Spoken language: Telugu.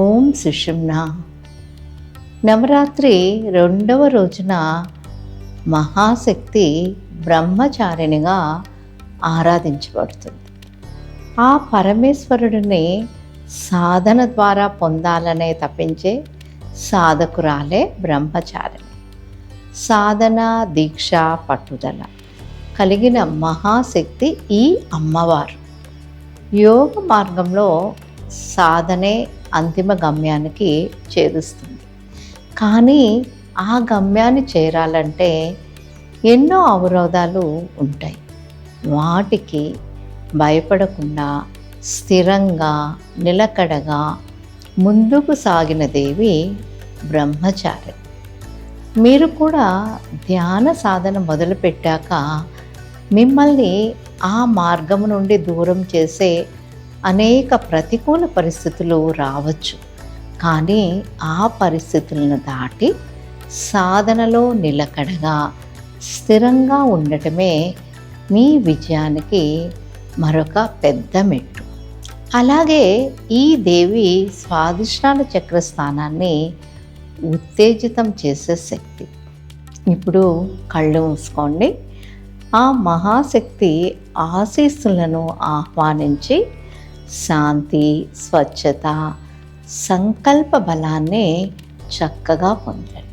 ఓం సుషుమ్న. నవరాత్రి రెండవ రోజున మహాశక్తి బ్రహ్మచారిణిగా ఆరాధించబడుతుంది. ఆ పరమేశ్వరుడిని సాధన ద్వారా పొందాలనే తప్పించే సాధకురాలే బ్రహ్మచారిణి. సాధన దీక్ష పట్టుదల కలిగిన మహాశక్తి ఈ అమ్మవారు. యోగ మార్గంలో సాధనే అంతిమ గమ్యానికి చేరుస్తుంది. కానీ ఆ గమ్యాన్ని చేరాలంటే ఎన్నో అవరోధాలు ఉంటాయి. వాటికి భయపడకుండా స్థిరంగా నిలకడగా ముందుకు సాగిన దేవి బ్రహ్మచారి. మీరు కూడా ధ్యాన సాధన మొదలుపెట్టాక మిమ్మల్ని ఆ మార్గం నుండి దూరం చేసే అనేక ప్రతికూల పరిస్థితులు రావచ్చు. కానీ ఆ పరిస్థితులను దాటి సాధనలో నిలకడగా స్థిరంగా ఉండటమే మీ విజయానికి మరొక పెద్ద మెట్టు. అలాగే ఈ దేవి స్వాదిష్టాన చక్ర స్థానాన్ని ఉత్తేజితం చేసే శక్తి. ఇప్పుడు కళ్ళు మూసుకోండి. ఆ మహాశక్తి ఆశీస్సులను ఆహ్వానించి శాంతి స్వచ్ఛత సంకల్ప బలాన్ని చక్కగా పొందండి.